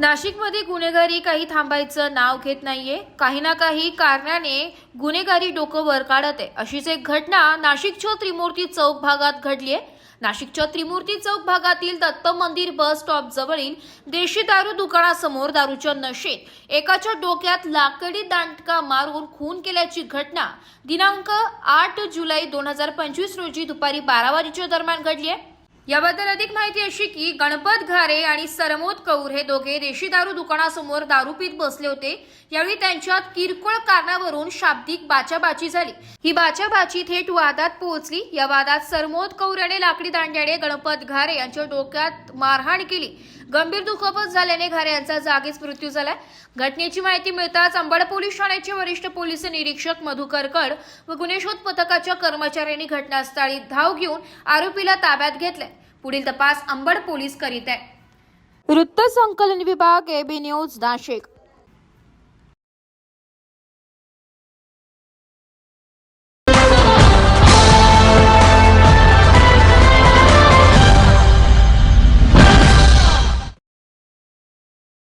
नाशिकमध्ये गुन्हेगारी काही थांबायचं नाव घेत नाहीये. काही ना काही कारणाने गुन्हेगारी डोकं वर काढत. आहे अशीच एक घटना नाशिकच्या त्रिमूर्ती चौक भागात घडली आहे नाशिकच्या त्रिमूर्ती चौक भागातील दत्त मंदिर बस स्टॉप जवळील देशी दारू दुकानासमोर दारूच्या नशेत एकाच्या डोक्यात लाकडी दांडका मारून खून केल्याची घटना दिनांक आठ जुलै दोन हजार पंचवीस रोजी दुपारी बारा वाजेच्या दरम्यान घडली आहे याबद्दल अधिक माहिती अशी की गणपत घारे आणि सरमोद कौर हे दोघे देशी दारू दुकानासमोर दारू पीत बसले होते. यावेळी त्यांच्यात किरकोळ कारणावरून शाब्दिक बाचाबाची झाली. ही बाचाबाची थेट वादात पोहोचली. या वादात सरमोद कौर याने लाकडी दांड्याने गणपत घारे यांच्या डोक्यात मारहाण केली. गंभीर दुखापत झाल्याने घारे यांचा जागीच मृत्यू झालाय. घटनेची माहिती मिळताच अंबड पोलीस ठाण्याचे वरिष्ठ पोलीस निरीक्षक मधुकर कड व गुन्हे शोध पथकाच्या कर्मचाऱ्यांनी घटनास्थळी धाव घेऊन आरोपीला ताब्यात घेतलाय. पुढील तपास अंबड पोलीस करीत आहे. वृत्त संकलन विभाग एबी न्यूज नाशिक.